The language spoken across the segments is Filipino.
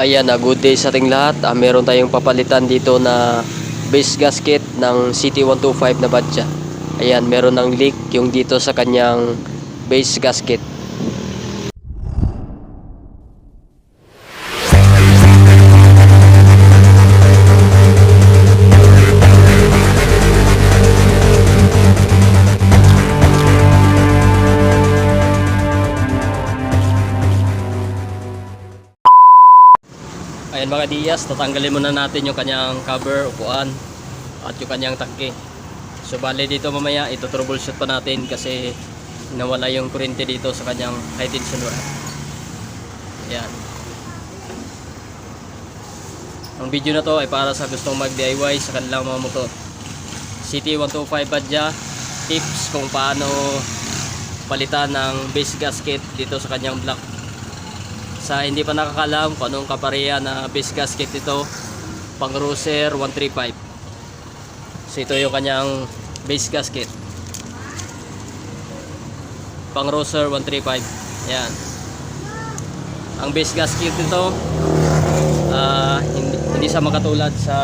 Ayan, na good day sa ating lahat. Ah, meron tayong papalitan dito na base gasket ng CT125 na badya. Ayan, meron ng leak yung dito sa kanyang base gasket. Mga Diaz, tatanggalin muna natin yung kanyang cover, upuan at yung kanyang tangke. So bale dito mamaya ito troubleshoot pa natin kasi nawala yung kuryente dito sa kanyang high tension wire. Ayan. Ang video na to ay para sa gustong mag DIY sa kanilang mga motor. CT125 Badja tips kung paano palitan ng base gasket dito sa kanyang block sa hindi pa nakakalam kung anong kapareha na base gasket ito pang Ruser 135 so ito yung kanyang base gasket pang Ruser 135 yan ang base gasket nito ah, hindi, hindi siya makatulad sa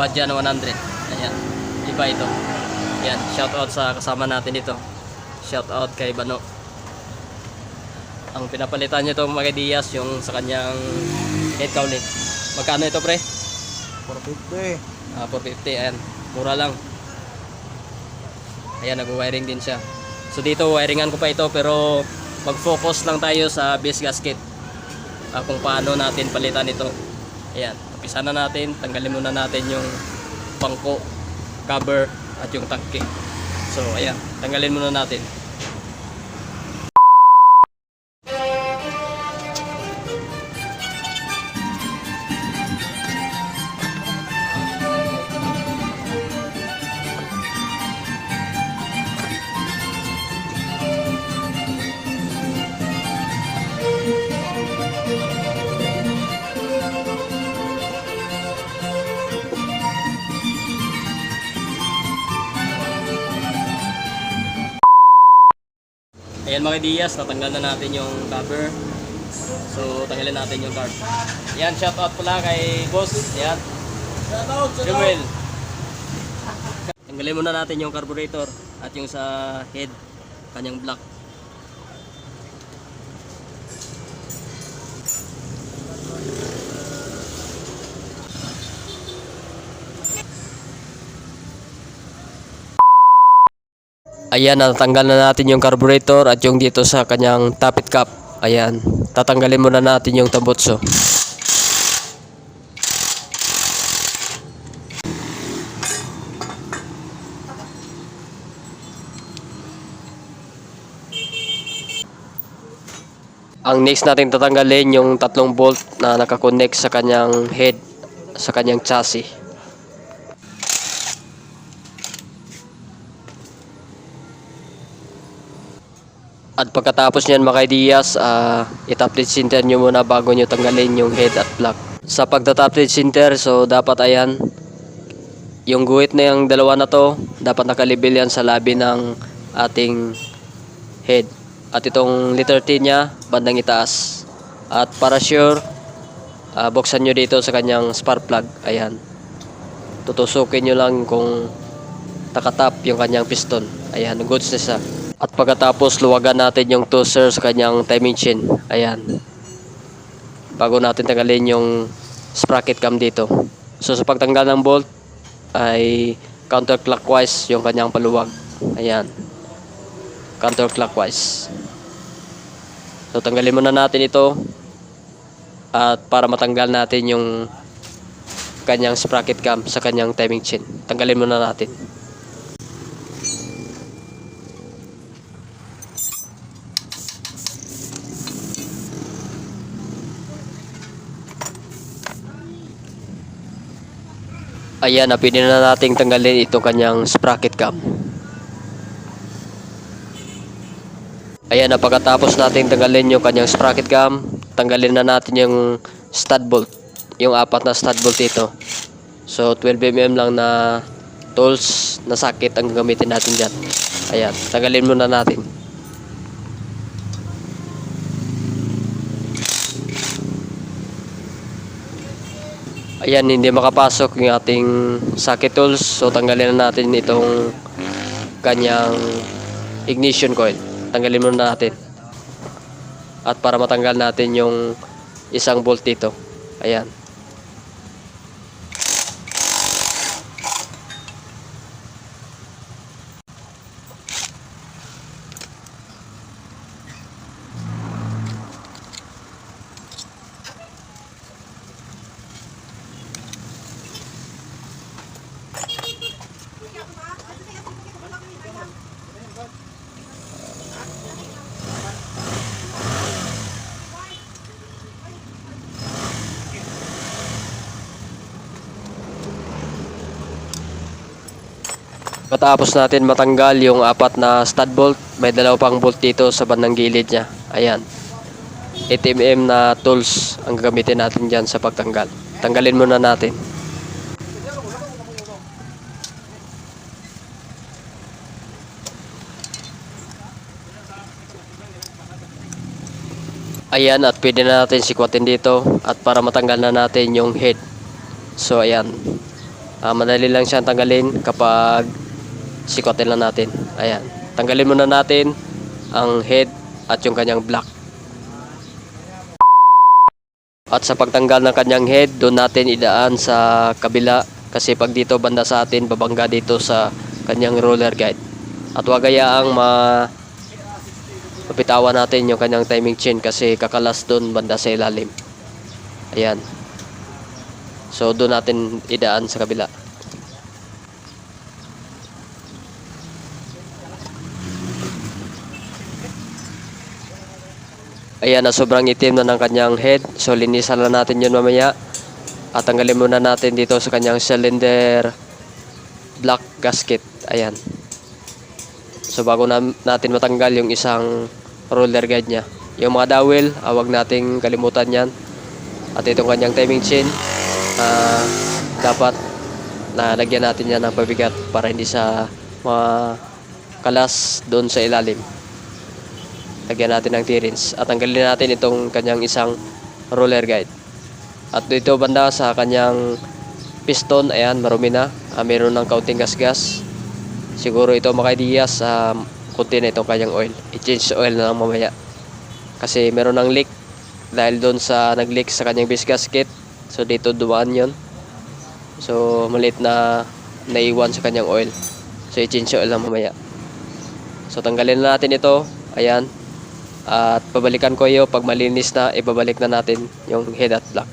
Badja na 100 ayan. Iba ito. Yan shout out sa kasama natin dito. Shout out kay Bano ang pinapalitan niya itong mga Diaz yung sa kanyang head cowling. Magkano ito pre? 450. Ah, 450 ayan. Mura lang. Ayan, nag-wiring din siya. So dito wiringan ko pa ito pero mag-focus lang tayo sa base gasket. Ah, kung paano natin palitan ito. Ayan, umpisa na natin. Tanggalin muna natin yung pangko, cover at yung tangke. So ayan, tanggalin muna natin. Ayan mga Diaz, natanggal na natin yung cover. So, tanggalin natin yung card. Ayan, shout out pala kay boss. Ayan. Shoutout, Jumel. Tanggalin muna natin yung carburetor at yung sa head, kanyang block. Ayan, natanggal na natin yung carburetor at yung dito sa kanyang tappet cap. Ayan, tatanggalin muna natin yung tambutso. Ang next natin tatanggalin yung tatlong bolt na nakakonect sa kanyang head, sa kanyang chassis. At pagkatapos niyan mga Diaz, uh, i-top dead center nyo muna bago nyo tanggalin yung head at block. Sa pagta-top dead center, so dapat ayan, yung guhit na yung dalawa na to, dapat nakalibil yan sa labi ng ating head. At itong letter T niya, bandang itaas. At para sure, ah, buksan nyo dito sa kanyang spark plug. Ayan. Tutusukin nyo lang kung nakatap yung kanyang piston. Ayan, goods na siya. At pagkatapos, luwagan natin yung toaster sa kanyang timing chain. Ayan. Bago natin tanggalin yung sprocket cam dito. So sa pagtanggal ng bolt, ay counterclockwise yung kanyang paluwag. Ayan. Counterclockwise. So tanggalin muna natin ito. At para matanggal natin yung kanyang sprocket cam sa kanyang timing chain. Tanggalin muna natin. Ayan, napili na nating tanggalin itong kanyang sprocket cam. Ayan, na pagkatapos nating tanggalin yung kanyang sprocket cam, tanggalin na natin yung stud bolt. Yung apat na stud bolt ito. So, 12mm lang na tools na sakit ang gamitin natin dyan. Ayan, tanggalin muna natin. Ayan, hindi makapasok yung ating socket tools. So, tanggalin na natin itong kanyang ignition coil. Tanggalin muna natin. At para matanggal natin yung isang bolt dito. Ayan. Matapos natin matanggal yung apat na stud bolt, may dalawa pang bolt dito sa bandang gilid niya. Ayan. 8mm na tools ang gagamitin natin dyan sa pagtanggal. Tanggalin muna natin. Ayan at pwede na natin sikwatin dito at para matanggal na natin yung head. So ayan. Ah, madali lang siyang tanggalin kapag sikwatin lang natin. Ayan. Tanggalin muna natin ang head at yung kanyang block. At sa pagtanggal ng kanyang head, doon natin idaan sa kabila kasi pag dito banda sa atin, babangga dito sa kanyang roller guide. At wag ayaang ma mapitawan natin yung kanyang timing chain kasi kakalas doon banda sa ilalim. Ayan. So doon natin idaan sa kabila. Ayan na sobrang itim na ng kanyang head. So linisan lang natin yun mamaya. At tanggalin muna natin dito sa kanyang cylinder black gasket. Ayan. So bago na, natin matanggal yung isang roller guide niya. Yung mga dowel, ah, wag nating kalimutan yan. At itong kanyang timing chain, ah, dapat nalagyan natin yan ng pabigat para hindi sa mga kalas doon sa ilalim. Lagyan natin ng T-rings at tanggalin natin itong kanyang isang roller guide. At dito banda sa kanyang piston, ayan, marumi na. Ah, meron ng kaunting gas-gas. Siguro ito mga ideas, ah, kunti na itong kanyang oil. I-change oil na lang mamaya. Kasi meron ng leak dahil doon sa nag-leak sa kanyang base gasket. So dito dumaan yon So maliit na naiwan sa kanyang oil. So i-change oil lang mamaya. So tanggalin na natin ito. Ayan. At pabalikan ko iyo pag malinis na, ibabalik na natin yung head at block.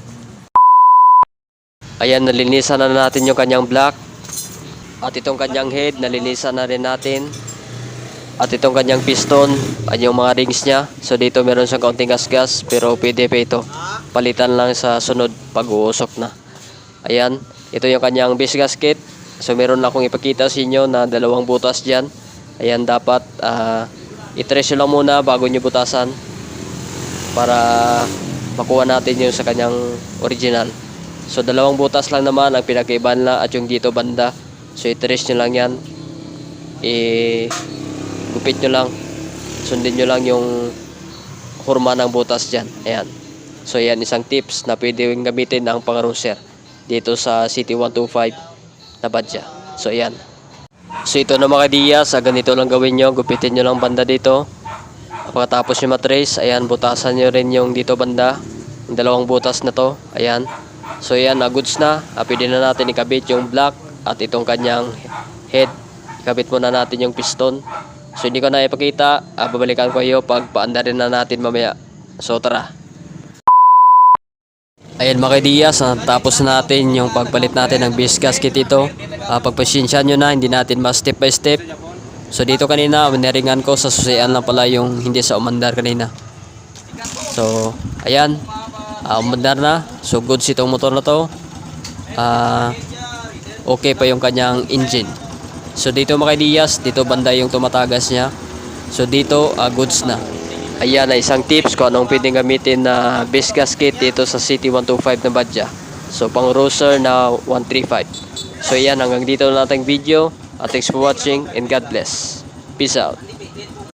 Ayan, nalinisan na natin yung kanyang block. At itong kanyang head, nalinisan na rin natin. At itong kanyang piston, at yung mga rings niya. So dito meron siyang kaunting gas-gas, pero pwede pa ito. Palitan lang sa sunod pag uusok na. Ayan, ito yung kanyang base gasket. So meron akong ipakita sa inyo na dalawang butas dyan. Ayan, dapat ah i-trace lang muna bago nyo butasan para makuha natin yung sa kanyang original. So dalawang butas lang naman ang pinagkaiban na at yung dito banda. So i-trace nyo lang yan. I gupit nyo lang. Sundin nyo lang yung hurma ng butas dyan. Ayan. So yan isang tips na pwede gamitin ng pang-ruser dito sa City 125 na badya. So ayan. So ito na mga Diaz, ah, ganito lang gawin nyo. Gupitin nyo lang banda dito. Pagkatapos nyo matrace, ayan, butasan nyo rin yung dito banda. Yung dalawang butas na to. Ayan. So ayan, na goods na. Ah, pwede na natin ikabit yung block at itong kanyang head. Ikabit muna natin yung piston. So hindi ko na ipakita. Ah, babalikan ko iyo pag paandarin na natin mamaya. So tara. Ayan mga Diaz, ah, tapos natin yung pagpalit natin ng base gasket ito. Uh, pagpasensya nyo na, hindi natin ma step by step. So dito kanina, winaringan ko sa susian lang pala yung hindi sa umandar kanina. So, ayan. Uh, umandar na. So goods itong motor na to. Ah, okay pa yung kanyang engine. So dito mga dito banda yung tumatagas niya. So dito, ah, goods na. Ayan na isang tips kung anong pwedeng gamitin na base gasket dito sa City 125 na Badja. So pang Roser na 135. So yan hanggang dito na nating video. At thanks for watching and God bless. Peace out.